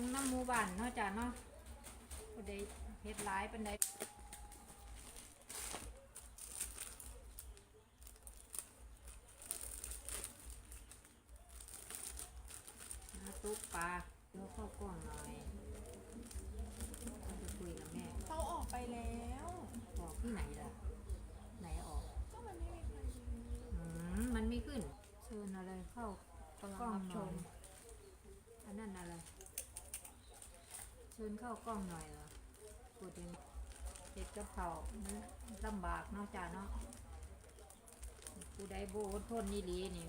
งน้ำหมูบ้านเนาะจ้ะเนาะบ่ได้เฮ็ดหลายปานใดมาตุ๊กปลาแล้วเข้ากล้องหน่อยเราจะคุยกับแม่เขาออกไปแล้ว บอกที่ไหนล่ะ ไหนออก ก็มันไม่มีใครดูอืมมันไม่ขึ้นเชิญอะไรเข้ากล้องหน่อยอันนั้นอะไร เชิญเข้ากล้องหน่อยเหรอพูดเองเห็ดกระเพราลำบากเนาะจ้าเนาะผู้ใดโบอดทนนี่ลีนี่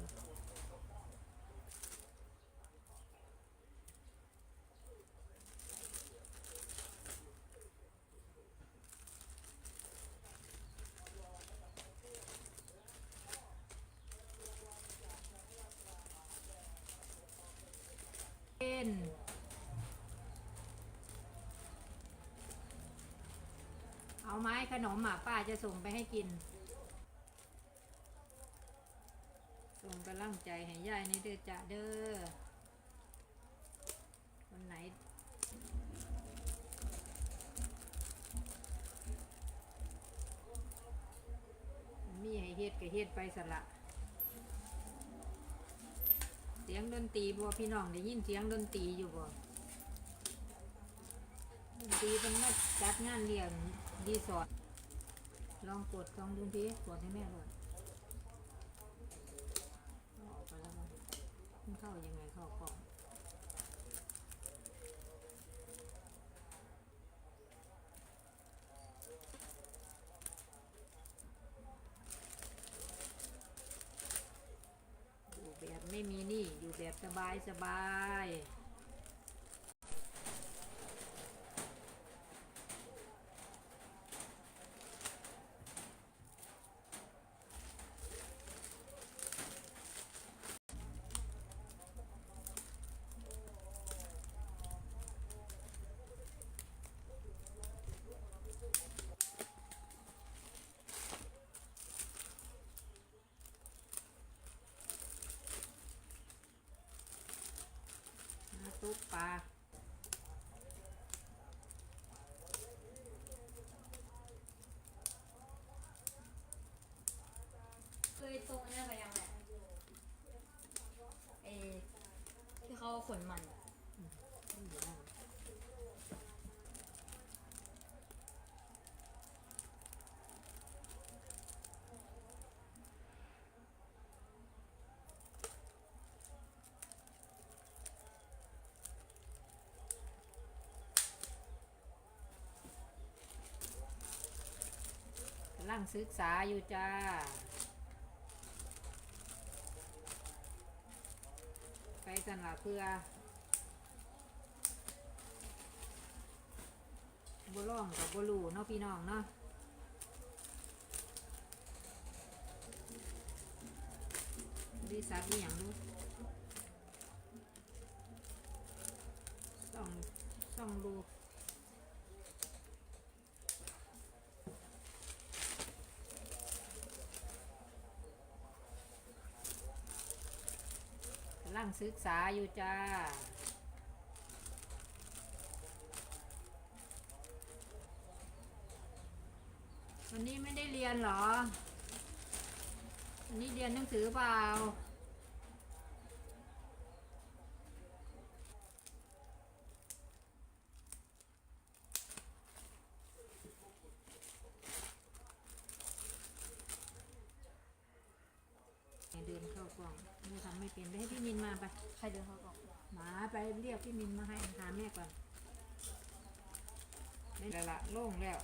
เอา ไม้ขนมหมาป้าจะส่งไปให้กิน ส่งกำลังใจให้ยายในเด้อจ้ะเด้อคนไหน มีให้เฮ็ดก็เฮ็ดไปสละ เสียงดนตรีบ่พี่น้องได้ยินเสียงดนตรีอยู่บ่ดนตรีเป็นมาจัดงานเลี้ยง รีสอร์ทลองกดลองดูทีกดให้แม่ก่อนเอออกไปแล้วมันเข้ายังไงเข้ากล่องอยู่แบบไม่มีหนี่อยู่แบบสบายสบาย กปลาเคยตรงอันนี้ไปยังไงเอที่เขาขนมันอะ ไม่อยู่นั่นกำ ลังศึกษาอยู่จ้า ไปสันละเพื่อบล่องกับบลูเนาะพี่น้องเนาะบริษัทนี่อย่างรู้ต้องต้องดู งศึกษาอยู่จ้า วันนี้ไม่ได้เรียนหรอ วันนี้เรียนหนังสือเปล่า ดินเข้ากล่องไม่ทำไม่เป็นไปให้พี่มินมาไปใครเดินเขาก่อนหมาไปเรียกพี่มินมาให้หาแม่ก่อนไม่ละละโล่งแล้ว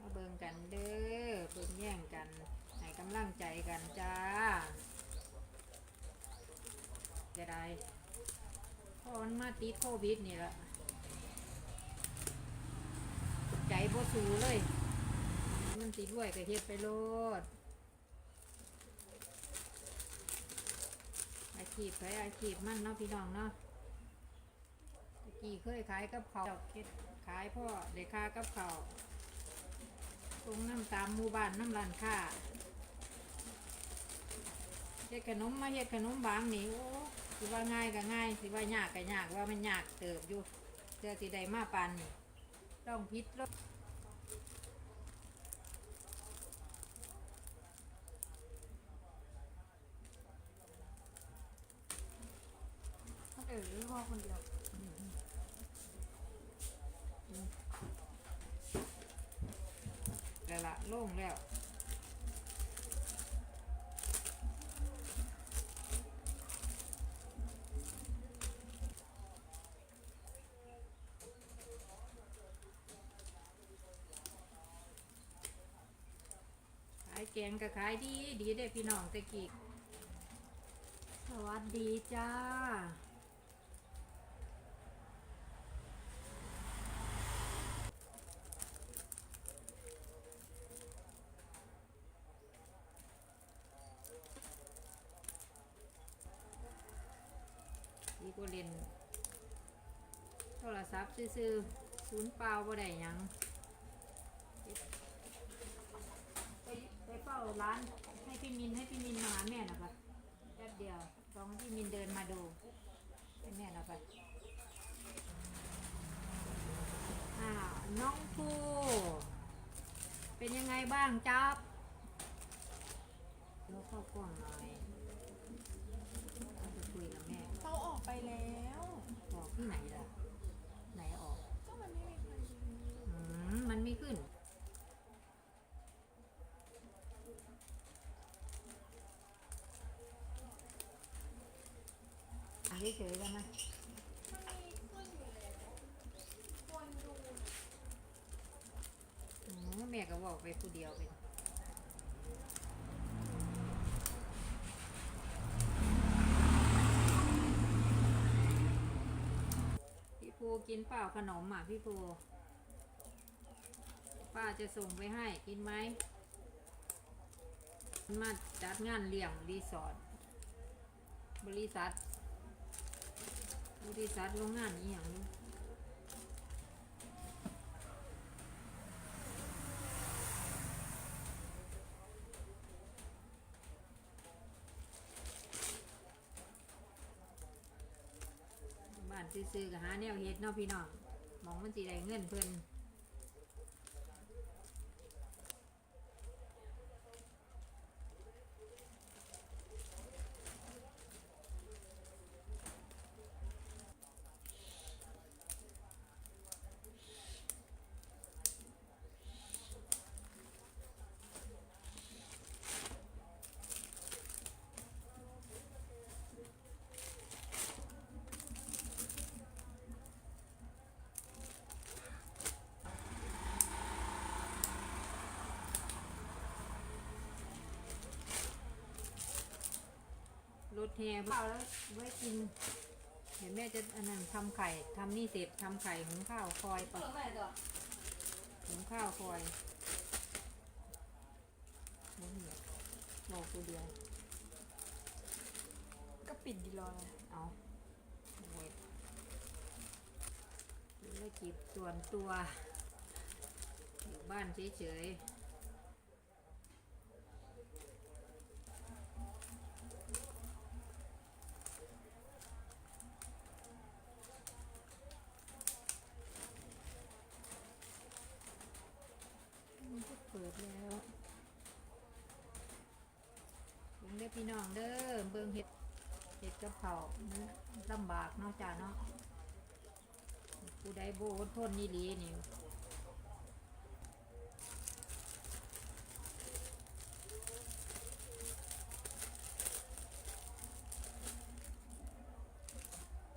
มาเบิ่งกันเด้อเบิ่งแย่งกันให้กำลังใจกันจ้า จะได้ เพราะมันมาติดโควิดนี่แหละใจบ่สูเลย มันติดด้วยก็เฮ็ดไปโลดอาชีพใครอาชีพมันเนาะพี่น้องเนาะตะกี้เคยขายกับเขาเฮ็ดขายพ่อได้ค่ากับเขาตรงน้ำตามหมู่บ้านน้ำร้านค้าเฮ็ดขนมมาเฮ็ดขนมบางนี่โอ้ สิว่าง่ายก็ง่ายสิว่ายากก็ยากว่ามันยากเติบอยู่เจอสิได้มาปานนี่ต้องพิษลบถ้าเกิดหรือพ่อคนเดียวแล้วละโล่งแล้ว แกงก็ขายดีดีเด้พี่น้องตะกี้สวัสดีจ้าดีกว่าเล่นโทรศัพท์ซื้อๆศูนย์เปล่าบ่ได้ยังไป ไปเฝ้าร้านให้พี่มินให้พี่มินมาหาแม่หน่อยปะแป๊บเดียวลองให้พี่มินเดินมาดูให้แม่หน่อยปะอ้าวน้องภูเป็นยังไงบ้างจ๊อบแล้วเข้ากล้องหน่อยเราจะคุยกับแม่ เขาออกไปแล้ว บอกที่ไหนล่ะ ไหนออก ก็มันไม่มีใครดู อืม มันไม่ขึ้น อะ เฉยๆกันนะแล้วนดูอืมแม่ก็บอกไปผู้เดียวเป็นพี่ภูกินเปล่าขนมอะพี่ภูป้าจะส่งไปให้กินไหมมาจัดงานเลี้ยงรีสอร์ทบริษัท บริษัทโรงงานอีหยังนี้บ้านซื้อๆกับหาแนวเฮ็ดเนาะพี่น้องมองมันสิได้เงินเพิ่น ถแห่ข้าวแล้วไว้กิน เดี๋ยวแม่จะอันนั้นทำไข่ทำนี่เสร็จทำไข่หุงข้าวคอยเปิปะดไปต่อหุงข้าวคอยบ่เหี่ยบอกกูเดียวก็ปิดดีรอเลยเอาเวทธุรกิจส่วนตัว อยู่บ้านเฉยๆมันก็เปิดแล้วเบิ่งเด้อพี่ น้องเด้อเบิ่งเห็ดเห็ดกับเขามันลำบากเนาะจ้าเนาะผู้ใดโบอดทนนี่ดีนี่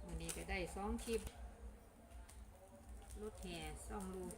วันนี้ก็ได้สองคลิปรถแห่ซ่องลูก